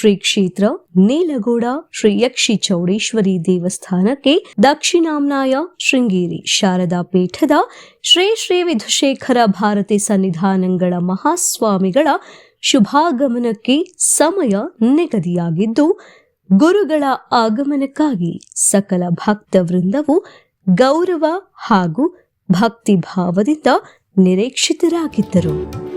ಶ್ರೀ ಕ್ಷೇತ್ರ ನೀಲಗೌಡ ಶ್ರೀ ಯಕ್ಷಿ ಚೌಡೇಶ್ವರಿ ದೇವಸ್ಥಾನಕ್ಕೆ ದಕ್ಷಿಣಾಮ್ನಾಯ ಶೃಂಗೇರಿ ಶಾರದಾ ಪೀಠದ ಶ್ರೀ ಶ್ರೀ ವಿಧುಶೇಖರ ಭಾರತಿ ಸನ್ನಿಧಾನಗಳ ಮಹಾಸ್ವಾಮಿಗಳ ಶುಭಾಗಮನಕ್ಕೆ ಸಮಯ ನಿಗದಿಯಾಗಿದ್ದು, ಗುರುಗಳ ಆಗಮನಕ್ಕಾಗಿ ಸಕಲ ಭಕ್ತ ವೃಂದವು ಗೌರವ ಹಾಗೂ ಭಕ್ತಿ ಭಾವದಿಂದ ನಿರೀಕ್ಷಿತರಾಗಿದ್ದರು.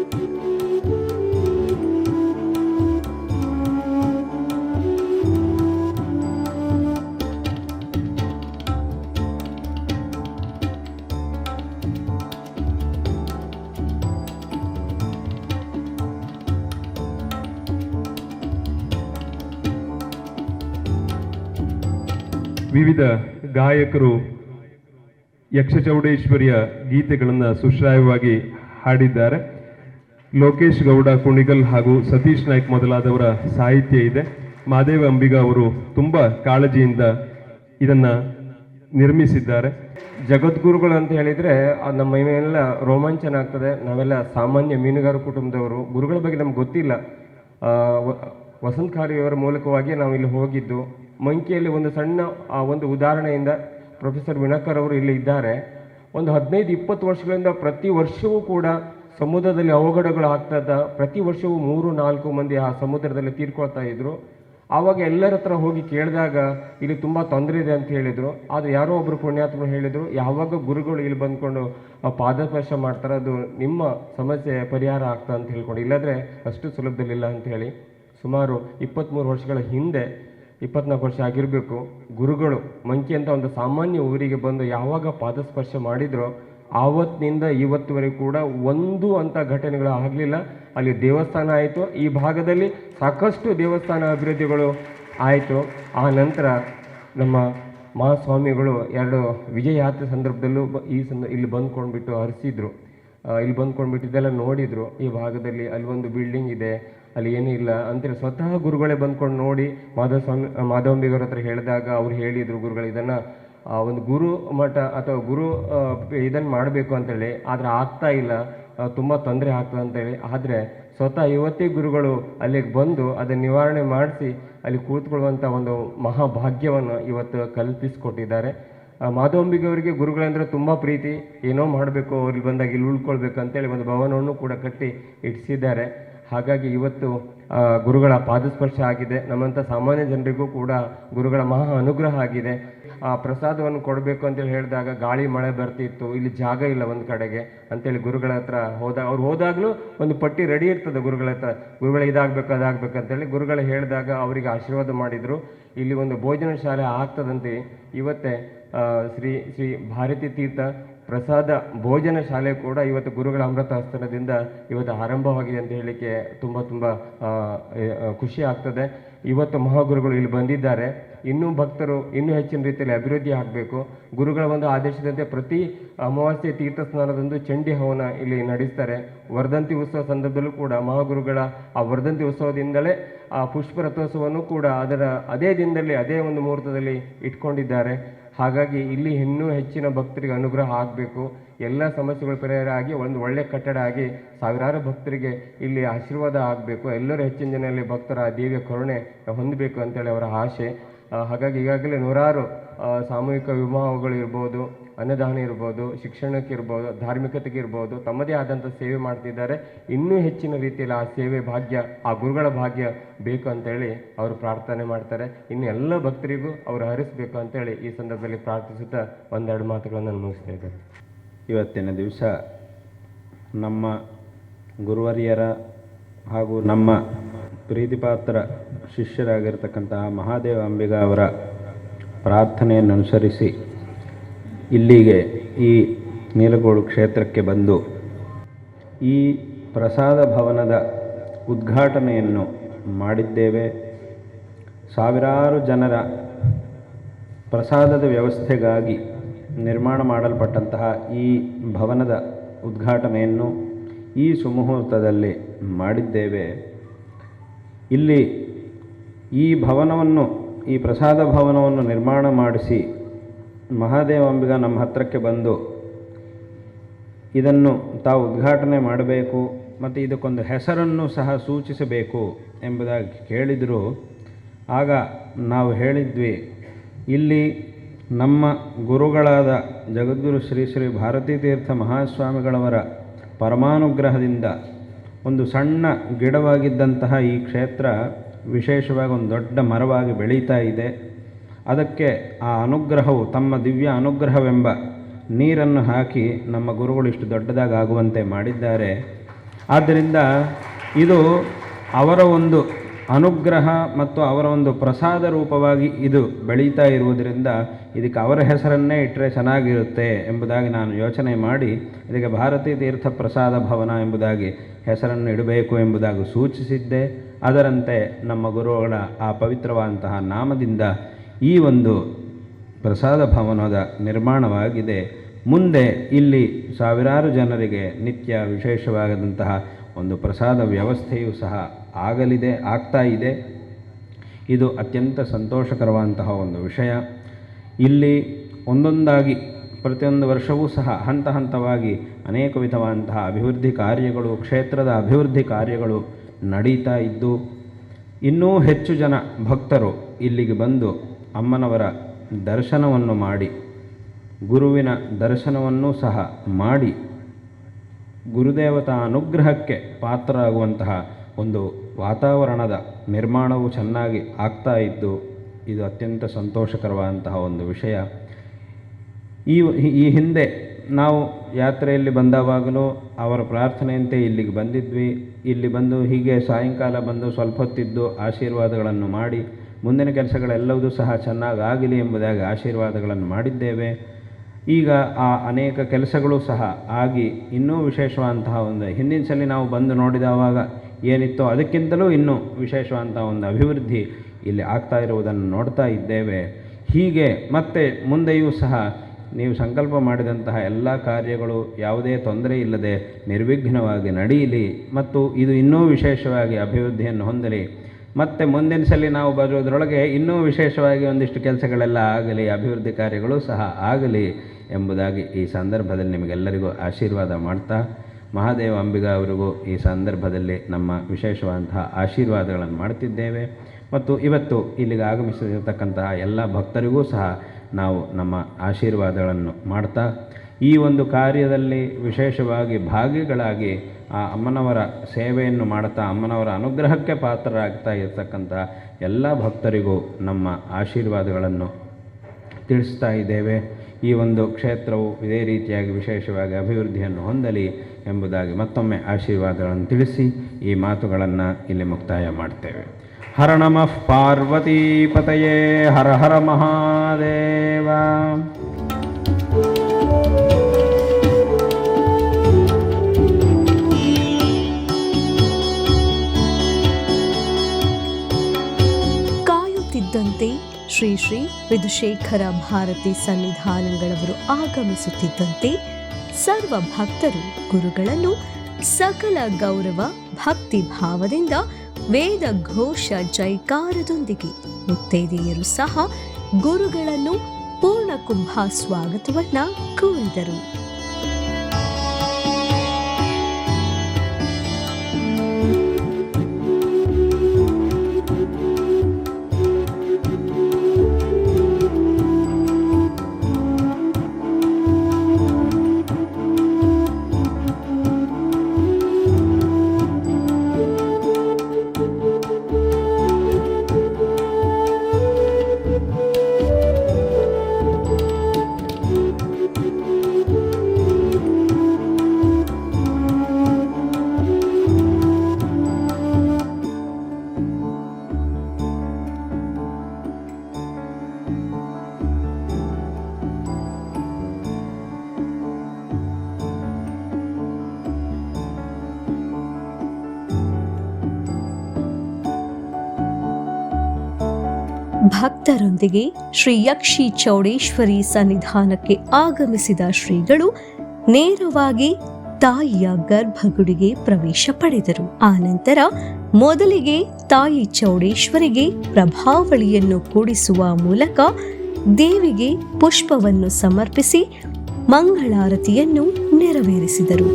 ವಿವಿಧ ಗಾಯಕರು ಯಕ್ಷಚೌಡೇಶ್ವರಿಯ ಗೀತೆಗಳನ್ನು ಸುಶ್ರಾವ್ಯವಾಗಿ ಹಾಡಿದ್ದಾರೆ. ಲೋಕೇಶ್ ಗೌಡ, ಕುಣಿಗಲ್ ಹಾಗೂ ಸತೀಶ್ ನಾಯ್ಕ್ ಮೊದಲಾದವರ ಸಾಹಿತ್ಯ ಇದೆ. ಮಾದೇವ ಅಂಬಿಗ ಅವರು ತುಂಬ ಕಾಳಜಿಯಿಂದ ಇದನ್ನ ನಿರ್ಮಿಸಿದ್ದಾರೆ. ಜಗದ್ಗುರುಗಳು ಅಂತ ಹೇಳಿದರೆ ನಮ್ಮ ರೋಮಾಂಚನ ಆಗ್ತದೆ. ನಾವೆಲ್ಲ ಸಾಮಾನ್ಯ ಮೀನುಗಾರ ಕುಟುಂಬದವರು. ಗುರುಗಳ ಬಗ್ಗೆ ನಮ್ಗೆ ಗೊತ್ತಿಲ್ಲ. ಆ, ವ- ವಸಂತ್ ಖಾರಿಯವರ ಮೂಲಕವಾಗಿ ನಾವು ಇಲ್ಲಿ ಹೋಗಿದ್ದು ಮಂಕಿಯಲ್ಲಿ ಒಂದು ಸಣ್ಣ ಆ, ಒಂದು ಉದಾಹರಣೆಯಿಂದ ಪ್ರೊಫೆಸರ್ ವಿಣಕರ್ ಅವರು ಇಲ್ಲಿ ಇದ್ದಾರೆ. ಒಂದು ಹದಿನೈದು ಇಪ್ಪತ್ತು ವರ್ಷಗಳಿಂದ ಪ್ರತಿ ವರ್ಷವೂ ಕೂಡ ಸಮುದ್ರದಲ್ಲಿ ಅವಘಡಗಳು ಆಗ್ತದ ಪ್ರತಿ ವರ್ಷವೂ ಮೂರು ನಾಲ್ಕು ಮಂದಿ ಆ ಸಮುದ್ರದಲ್ಲಿ ತೀರ್ಕೊಳ್ತಾ ಇದ್ರು. ಆವಾಗ ಎಲ್ಲರ ಹತ್ರ ಹೋಗಿ ಕೇಳಿದಾಗ ಇಲ್ಲಿ ತುಂಬ ತೊಂದರೆ ಇದೆ ಅಂತ ಹೇಳಿದರು. ಅದು ಯಾರೋ ಒಬ್ಬರು ಪುಣ್ಯಾತ್ಮರು ಹೇಳಿದರು ಯಾವಾಗ ಗುರುಗಳು ಇಲ್ಲಿ ಬಂದ್ಕೊಂಡು ಪಾದಸ್ಪರ್ಶ ಮಾಡ್ತಾರೆ ಅದು ನಿಮ್ಮ ಸಮಸ್ಯೆ ಪರಿಹಾರ ಆಗ್ತಾ ಅಂತ ಹೇಳ್ಕೊಂಡು ಇಲ್ಲದ್ರೆ ಅಷ್ಟು ಸುಲಭದಲ್ಲಿಲ್ಲ ಅಂತ ಹೇಳಿ. ಸುಮಾರು ಇಪ್ಪತ್ತ್ಮೂರು ವರ್ಷಗಳ ಹಿಂದೆ, ಇಪ್ಪತ್ನಾಲ್ಕು ವರ್ಷ ಆಗಿರಬೇಕು, ಗುರುಗಳು ಮಂಕಿ ಅಂತ ಒಂದು ಸಾಮಾನ್ಯ ಊರಿಗೆ ಬಂದು ಯಾವಾಗ ಪಾದಸ್ಪರ್ಶ ಮಾಡಿದ್ರೋ ಆವತ್ತಿನಿಂದ ಇವತ್ತುವರೆಗೂ ಕೂಡ ಒಂದು ಅಂತ ಘಟನೆಗಳು ಆಗಲಿಲ್ಲ. ಅಲ್ಲಿ ದೇವಸ್ಥಾನ ಆಯಿತು. ಈ ಭಾಗದಲ್ಲಿ ಸಾಕಷ್ಟು ದೇವಸ್ಥಾನ ಅಭಿವೃದ್ಧಿಗಳು ಆಯಿತು. ಆ ನಂತರ ನಮ್ಮ ಮಹಾಸ್ವಾಮಿಗಳು ಎರಡು ವಿಜಯ ಯಾತ್ರೆ ಸಂದರ್ಭದಲ್ಲೂ ಈ ಸಂದ ಇಲ್ಲಿ ಬಂದ್ಕೊಂಡ್ಬಿಟ್ಟು ಹರಿಸಿದ್ರು. ಇಲ್ಲಿ ಬಂದ್ಕೊಂಡ್ಬಿಟ್ಟು ಇದೆಲ್ಲ ನೋಡಿದರು. ಈ ಭಾಗದಲ್ಲಿ ಅಲ್ಲಿ ಒಂದು ಬಿಲ್ಡಿಂಗ್ ಇದೆ. ಅಲ್ಲಿ ಏನೂ ಇಲ್ಲ ಅಂತೇಳಿ ಸ್ವತಃ ಗುರುಗಳೇ ಬಂದ್ಕೊಂಡು ನೋಡಿ ಮಾಧವ ಸ್ವಾಮಿ ಮಾಧವಂಬಿಗರ ಹತ್ರ ಹೇಳಿದಾಗ ಅವ್ರು ಹೇಳಿದರು ಗುರುಗಳು ಇದನ್ನು ಆ, ಒಂದು ಗುರು ಮಠ ಅಥವಾ ಗುರು ಇದನ್ನು ಮಾಡಬೇಕು ಅಂತೇಳಿ ಆದರೆ ಆಗ್ತಾ ಇಲ್ಲ ತುಂಬ ತೊಂದರೆ ಆಗ್ತದೆ ಅಂತೇಳಿ. ಆದರೆ ಸ್ವತಃ ಇವತ್ತೇ ಗುರುಗಳು ಅಲ್ಲಿಗೆ ಬಂದು ಅದನ್ನು ನಿವಾರಣೆ ಮಾಡಿಸಿ ಅಲ್ಲಿ ಕೂತ್ಕೊಳ್ಳುವಂಥ ಒಂದು ಮಹಾಭಾಗ್ಯವನ್ನು ಇವತ್ತು ಕಲ್ಪಿಸಿಕೊಟ್ಟಿದ್ದಾರೆ. ಅವರಿಗೆ ಗುರುಗಳಂದ್ರೆ ತುಂಬ ಪ್ರೀತಿ. ಏನೋ ಮಾಡಬೇಕು ಅವ್ರಿಗೆ ಬಂದಾಗ ಇಲ್ಲಿ ಉಳ್ಕೊಳ್ಬೇಕು ಅಂತೇಳಿ ಒಂದು ಭವನವನ್ನು ಕೂಡ ಕಟ್ಟಿ ಇಟ್ಟಿಸಿದ್ದಾರೆ ಹಾಗಾಗಿ ಇವತ್ತು ಗುರುಗಳ ಪಾದಸ್ಪರ್ಶ ಆಗಿದೆ. ನಮ್ಮಂಥ ಸಾಮಾನ್ಯ ಜನರಿಗೂ ಕೂಡ ಗುರುಗಳ ಮಹಾ ಅನುಗ್ರಹ ಆಗಿದೆ. ಆ, ಪ್ರಸಾದವನ್ನು ಕೊಡಬೇಕು ಅಂತೇಳಿ ಹೇಳಿದಾಗ ಗಾಳಿ, ಮಳೆ ಬರ್ತಿತ್ತು. ಇಲ್ಲಿ ಜಾಗ ಇಲ್ಲ ಒಂದು ಕಡೆಗೆ ಅಂತೇಳಿ ಗುರುಗಳ ಹತ್ರ ಹೋದಾಗ ಅವ್ರು ಹೋದಾಗಲೂ ಒಂದು ಪಟ್ಟಿ ರೆಡಿ ಇರ್ತದೆ ಗುರುಗಳ ಹತ್ರ. ಗುರುಗಳ ಇದಾಗಬೇಕು, ಅದಾಗಬೇಕು ಅಂತೇಳಿ ಗುರುಗಳು ಹೇಳಿದಾಗ ಅವರಿಗೆ ಆಶೀರ್ವಾದ ಮಾಡಿದರು. ಇಲ್ಲಿ ಒಂದು ಭೋಜನ ಶಾಲೆ ಆಗ್ತದಂತೆ. ಇವತ್ತೇ ಶ್ರೀ ಶ್ರೀ ಭಾರತೀ ತೀರ್ಥ ಪ್ರಸಾದ ಭೋಜನ ಶಾಲೆ ಕೂಡ ಇವತ್ತು ಗುರುಗಳ ಅಮೃತ ಹಸ್ತನದಿಂದ ಇವತ್ತು ಆರಂಭವಾಗಿದೆ ಅಂತ ಹೇಳಲಿಕ್ಕೆ ತುಂಬ ತುಂಬ ಖುಷಿ ಆಗ್ತದೆ. ಇವತ್ತು ಮಹಾಗುರುಗಳು ಇಲ್ಲಿ ಬಂದಿದ್ದಾರೆ. ಇನ್ನೂ ಭಕ್ತರು ಇನ್ನೂ ಹೆಚ್ಚಿನ ರೀತಿಯಲ್ಲಿ ಅಭಿವೃದ್ಧಿ ಆಗಬೇಕು. ಗುರುಗಳ ಒಂದು ಆದೇಶದಂತೆ ಪ್ರತಿ ಅಮಾವಾಸ್ಯೆ ತೀರ್ಥ ಸ್ನಾನದಂದು ಚಂಡಿ ಹವನ ಇಲ್ಲಿ ನಡೆಸ್ತಾರೆ. ವರ್ಧಂತಿ ಉತ್ಸವ ಸಂದರ್ಭದಲ್ಲೂ ಕೂಡ ಮಹಾಗುರುಗಳ ಆ ವರ್ಧಂತಿ ಉತ್ಸವದಿಂದಲೇ ಆ ಪುಷ್ಪ ರಥೋತ್ಸವವನ್ನು ಕೂಡ ಅದರ ಅದೇ ದಿನದಲ್ಲಿ, ಅದೇ ಒಂದು ಮುಹೂರ್ತದಲ್ಲಿ ಇಟ್ಕೊಂಡಿದ್ದಾರೆ. ಹಾಗಾಗಿ ಇಲ್ಲಿ ಇನ್ನೂ ಹೆಚ್ಚಿನ ಭಕ್ತರಿಗೆ ಅನುಗ್ರಹ ಆಗಬೇಕು. ಎಲ್ಲ ಸಮಸ್ಯೆಗಳು ಪರಿಹಾರ ಆಗಿ ಒಂದು ಒಳ್ಳೆಯ ಕಟ್ಟಡ ಆಗಿ ಸಾವಿರಾರು ಭಕ್ತರಿಗೆ ಇಲ್ಲಿ ಆಶೀರ್ವಾದ ಆಗಬೇಕು. ಎಲ್ಲರೂ ಹೆಚ್ಚಿನ ಜನ ಇಲ್ಲಿ ಭಕ್ತರ ದೇವಿಯ ಕರುಣೆ ಹೊಂದಬೇಕು ಅಂತೇಳಿ ಅವರ ಆಸೆ ಹಾಗಾಗಿ ಈಗಾಗಲೇ ನೂರಾರು ಸಾಮೂಹಿಕ ವಿವಾಹಗಳು ಇರ್ಬೋದು. ಅನ್ನದಾನ ಇರ್ಬೋದು, ಶಿಕ್ಷಣಕ್ಕೆ ಇರ್ಬೋದು, ಧಾರ್ಮಿಕತೆಗೆ ಇರ್ಬೋದು, ತಮ್ಮದೇ ಆದಂಥ ಸೇವೆ ಮಾಡ್ತಿದ್ದಾರೆ. ಇನ್ನೂ ಹೆಚ್ಚಿನ ರೀತಿಯಲ್ಲಿ ಆ ಸೇವೆ ಭಾಗ್ಯ, ಆ ಗುರುಗಳ ಭಾಗ್ಯ ಬೇಕು ಅಂತೇಳಿ ಅವರು ಪ್ರಾರ್ಥನೆ ಮಾಡ್ತಾರೆ. ಇನ್ನು ಎಲ್ಲ ಭಕ್ತರಿಗೂ ಅವರು ಹರಿಸಬೇಕು ಅಂತೇಳಿ ಈ ಸಂದರ್ಭದಲ್ಲಿ ಪ್ರಾರ್ಥಿಸುತ್ತಾ ಒಂದೆರಡು ಮಾತುಗಳನ್ನು ನಾನು ಮುಗಿಸ್ತಾ ಇದ್ದಾರೆ ಇವತ್ತಿನ ದಿವಸ ನಮ್ಮ ಗುರುವರಿಯರ ಹಾಗೂ ನಮ್ಮ ಪ್ರೀತಿಪಾತ್ರ ಶಿಷ್ಯರಾಗಿರ್ತಕ್ಕಂತಹ ಮಹಾದೇವ ಅಂಬಿಗ ಅವರ ಪ್ರಾರ್ಥನೆಯನ್ನು ಅನುಸರಿಸಿ ಇಲ್ಲಿಗೆ ಈ ನೀಲಗೋಡು ಕ್ಷೇತ್ರಕ್ಕೆ ಬಂದು ಈ ಪ್ರಸಾದ ಭವನದ ಉದ್ಘಾಟನೆಯನ್ನು ಮಾಡಿದ್ದೇವೆ. ಸಾವಿರಾರು ಜನರ ಪ್ರಸಾದದ ವ್ಯವಸ್ಥೆಗಾಗಿ ನಿರ್ಮಾಣ ಮಾಡಲ್ಪಟ್ಟಂತಹ ಈ ಭವನದ ಉದ್ಘಾಟನೆಯನ್ನು ಈ ಸುಮುಹೂರ್ತದಲ್ಲಿ ಮಾಡಿದ್ದೇವೆ. ಇಲ್ಲಿ ಈ ಭವನವನ್ನು, ಈ ಪ್ರಸಾದ ಭವನವನ್ನು ನಿರ್ಮಾಣ ಮಾಡಿಸಿ ಮಹಾದೇವಾಂಬಿಗ ನಮ್ಮ ಹತ್ರಕ್ಕೆ ಬಂದು ಇದನ್ನು ತಾವು ಉದ್ಘಾಟನೆ ಮಾಡಬೇಕು ಮತ್ತು ಇದಕ್ಕೊಂದು ಹೆಸರನ್ನು ಸಹ ಸೂಚಿಸಬೇಕು ಎಂಬುದಾಗಿ ಕೇಳಿದರು. ಆಗ ನಾವು ಹೇಳಿದ್ವಿ, ಇಲ್ಲಿ ನಮ್ಮ ಗುರುಗಳಾದ ಜಗದ್ಗುರು ಶ್ರೀ ಶ್ರೀ ಭಾರತೀ ತೀರ್ಥ ಮಹಾಸ್ವಾಮಿಗಳವರ ಪರಮಾನುಗ್ರಹದಿಂದ ಒಂದು ಸಣ್ಣ ಗಿಡವಾಗಿದ್ದಂತಹ ಈ ಕ್ಷೇತ್ರ ವಿಶೇಷವಾಗಿ ಒಂದು ದೊಡ್ಡ ಮರವಾಗಿ ಬೆಳೀತಾ ಇದೆ. ಅದಕ್ಕೆ ಆ ಅನುಗ್ರಹವು ತಮ್ಮ ದಿವ್ಯ ಅನುಗ್ರಹವೆಂಬ ನೀರನ್ನು ಹಾಕಿ ನಮ್ಮ ಗುರುಗಳು ಇಷ್ಟು ದೊಡ್ಡದಾಗುವಂತೆ ಮಾಡಿದ್ದಾರೆ. ಆದ್ದರಿಂದ ಇದು ಅವರ ಒಂದು ಅನುಗ್ರಹ ಮತ್ತು ಅವರ ಒಂದು ಪ್ರಸಾದ ರೂಪವಾಗಿ ಇದು ಬೆಳೀತಾ ಇರುವುದರಿಂದ ಇದಕ್ಕೆ ಅವರ ಹೆಸರನ್ನೇ ಇಟ್ಟರೆ ಚೆನ್ನಾಗಿರುತ್ತೆ ಎಂಬುದಾಗಿ ನಾನು ಯೋಚನೆ ಮಾಡಿ, ಇದಕ್ಕೆ ಭಾರತೀಯ ತೀರ್ಥ ಪ್ರಸಾದ ಭವನ ಎಂಬುದಾಗಿ ಹೆಸರನ್ನು ಇಡಬೇಕು ಎಂಬುದಾಗಿ ಸೂಚಿಸಿದ್ದೆ. ಅದರಂತೆ ನಮ್ಮ ಗುರುಗಳ ಆ ಪವಿತ್ರವಾದಂತಹ ನಾಮದಿಂದ ಈ ಒಂದು ಪ್ರಸಾದ ಭವನದ ನಿರ್ಮಾಣವಾಗಿದೆ. ಮುಂದೆ ಇಲ್ಲಿ ಸಾವಿರಾರು ಜನರಿಗೆ ನಿತ್ಯ ವಿಶೇಷವಾದಂತಹ ಒಂದು ಪ್ರಸಾದ ವ್ಯವಸ್ಥೆಯು ಸಹ ಆಗಲಿದೆ, ಆಗ್ತಾ ಇದೆ. ಇದು ಅತ್ಯಂತ ಸಂತೋಷಕರವಾದಂತಹ ಒಂದು ವಿಷಯ. ಇಲ್ಲಿ ಒಂದೊಂದಾಗಿ ಪ್ರತಿಯೊಂದು ವರ್ಷವೂ ಸಹ ಹಂತ ಹಂತವಾಗಿ ಅನೇಕ ವಿಧವಾದಂತಹ ಅಭಿವೃದ್ಧಿ ಕಾರ್ಯಗಳು, ಕ್ಷೇತ್ರದ ಅಭಿವೃದ್ಧಿ ಕಾರ್ಯಗಳು ನಡೀತಾ ಇದ್ದು, ಇನ್ನೂ ಹೆಚ್ಚು ಜನ ಭಕ್ತರು ಇಲ್ಲಿಗೆ ಬಂದು ಅಮ್ಮನವರ ದರ್ಶನವನ್ನು ಮಾಡಿ, ಗುರುವಿನ ದರ್ಶನವನ್ನೂ ಸಹ ಮಾಡಿ, ಗುರುದೇವತಾ ಅನುಗ್ರಹಕ್ಕೆ ಪಾತ್ರರಾಗುವಂತಹ ಒಂದು ವಾತಾವರಣದ ನಿರ್ಮಾಣವು ಚೆನ್ನಾಗಿ ಆಗ್ತಾ ಇದ್ದು, ಇದು ಅತ್ಯಂತ ಸಂತೋಷಕರವಾದಂತಹ ಒಂದು ವಿಷಯ. ಈ ಈ ಹಿಂದೆ ನಾವು ಯಾತ್ರೆಯಲ್ಲಿ ಬಂದವಾಗಲೂ ಅವರ ಪ್ರಾರ್ಥನೆಯಂತೆ ಇಲ್ಲಿಗೆ ಬಂದಿದ್ವಿ. ಇಲ್ಲಿ ಬಂದು ಹೀಗೆ ಸಾಯಂಕಾಲ ಬಂದು ಸ್ವಲ್ಪ ಹೊತ್ತಿದ್ದು ಆಶೀರ್ವಾದಗಳನ್ನು ಮಾಡಿ ಮುಂದಿನ ಕೆಲಸಗಳೆಲ್ಲವೂ ಸಹ ಚೆನ್ನಾಗಿ ಆಗಲಿ ಎಂಬುದಾಗಿ ಆಶೀರ್ವಾದಗಳನ್ನು ಮಾಡಿದ್ದೇವೆ. ಈಗ ಆ ಅನೇಕ ಕೆಲಸಗಳು ಸಹ ಆಗಿ ಇನ್ನೂ ವಿಶೇಷವಾದಂತಹ ಒಂದು ಹಿಂದಿನ ಸಲ ನಾವು ಬಂದು ನೋಡಿದವಾಗ ಏನಿತ್ತೋ ಅದಕ್ಕಿಂತಲೂ ಇನ್ನೂ ವಿಶೇಷವಾದಂಥ ಒಂದು ಅಭಿವೃದ್ಧಿ ಇಲ್ಲಿ ಆಗ್ತಾ ಇರುವುದನ್ನು ನೋಡ್ತಾ ಇದ್ದೇವೆ. ಹೀಗೆ ಮತ್ತೆ ಮುಂದೆಯೂ ಸಹ ನೀವು ಸಂಕಲ್ಪ ಮಾಡಿದಂತಹ ಎಲ್ಲ ಕಾರ್ಯಗಳು ಯಾವುದೇ ತೊಂದರೆ ಇಲ್ಲದೆ ನಿರ್ವಿಘ್ನವಾಗಿ ನಡೆಯಲಿ ಮತ್ತು ಇದು ಇನ್ನೂ ವಿಶೇಷವಾಗಿ ಅಭಿವೃದ್ಧಿಯನ್ನು ಹೊಂದಲಿ. ಮತ್ತು ಮುಂದಿನ ಸಲ ನಾವು ಬರೋದ್ರೊಳಗೆ ಇನ್ನೂ ವಿಶೇಷವಾಗಿ ಒಂದಿಷ್ಟು ಕೆಲಸಗಳೆಲ್ಲ ಆಗಲಿ, ಅಭಿವೃದ್ಧಿ ಕಾರ್ಯಗಳು ಸಹ ಆಗಲಿ ಎಂಬುದಾಗಿ ಈ ಸಂದರ್ಭದಲ್ಲಿ ನಿಮಗೆಲ್ಲರಿಗೂ ಆಶೀರ್ವಾದ ಮಾಡ್ತಾ, ಮಹಾದೇವ ಅಂಬಿಗ ಅವರಿಗೂ ಈ ಸಂದರ್ಭದಲ್ಲಿ ನಮ್ಮ ವಿಶೇಷವಾದಂತಹ ಆಶೀರ್ವಾದಗಳನ್ನು ಮಾಡ್ತಿದ್ದೇವೆ. ಮತ್ತು ಇವತ್ತು ಇಲ್ಲಿಗೆ ಆಗಮಿಸಿರ್ತಕ್ಕಂತಹ ಎಲ್ಲ ಭಕ್ತರಿಗೂ ಸಹ ನಾವು ನಮ್ಮ ಆಶೀರ್ವಾದಗಳನ್ನು ಮಾಡ್ತಾ ಈ ಒಂದು ಕಾರ್ಯದಲ್ಲಿ ವಿಶೇಷವಾಗಿ ಭಾಗಿಗಳಾಗಿ ಆ ಅಮ್ಮನವರ ಸೇವೆಯನ್ನು ಮಾಡ್ತಾ ಅಮ್ಮನವರ ಅನುಗ್ರಹಕ್ಕೆ ಪಾತ್ರರಾಗ್ತಾ ಇರತಕ್ಕಂಥ ಎಲ್ಲ ಭಕ್ತರಿಗೂ ನಮ್ಮ ಆಶೀರ್ವಾದಗಳನ್ನು ತಿಳಿಸ್ತಾ ಇದ್ದೇವೆ. ಈ ಒಂದು ಕ್ಷೇತ್ರವು ಇದೇ ರೀತಿಯಾಗಿ ವಿಶೇಷವಾಗಿ ಅಭಿವೃದ್ಧಿಯನ್ನು ಹೊಂದಲಿ ಎಂಬುದಾಗಿ ಮತ್ತೊಮ್ಮೆ ಆಶೀರ್ವಾದಗಳನ್ನು ತಿಳಿಸಿ ಈ ಮಾತುಗಳನ್ನು ಇಲ್ಲಿ ಮುಕ್ತಾಯ ಮಾಡ್ತೇವೆ. ಹರ ನಮಃ ಪಾರ್ವತೀಪತಯೇ ಹರ ಹರ ಮಹಾದೇವ. ಶ್ರೀ ಶ್ರೀ ವಿಧುಶೇಖರ ಭಾರತಿ ಸನ್ನಿಧಾನಗಳವರು ಆಗಮಿಸುತ್ತಿದ್ದಂತೆ ಸರ್ವ ಭಕ್ತರು ಗುರುಗಳನ್ನು ಸಕಲ ಗೌರವ ಭಕ್ತಿ ಭಾವದಿಂದ ವೇದ ಘೋಷ ಜೈಕಾರದೊಂದಿಗೆ ಮುತ್ತೈದೆಯರು ಸಹ ಗುರುಗಳನ್ನು ಪೂರ್ಣ ಕುಂಭ ಸ್ವಾಗತವನ್ನ ಕೋರಿದರು. ಭಕ್ತರೊಂದಿಗೆ ಶ್ರೀ ಯಕ್ಷಿ ಚೌಡೇಶ್ವರಿ ಸನ್ನಿಧಾನಕ್ಕೆ ಆಗಮಿಸಿದ ಶ್ರೀಗಳು ನೇರವಾಗಿ ತಾಯಿಯ ಗರ್ಭಗುಡಿಗೆ ಪ್ರವೇಶ ಪಡೆದರು. ಆನಂತರ ಮೊದಲಿಗೆ ತಾಯಿ ಚೌಡೇಶ್ವರಿಗೆ ಪ್ರಭಾವಳಿಯನ್ನು ಕೂಡಿಸುವ ಮೂಲಕ ದೇವಿಗೆ ಪುಷ್ಪವನ್ನು ಸಮರ್ಪಿಸಿ ಮಂಗಳಾರತಿಯನ್ನು ನೆರವೇರಿಸಿದರು.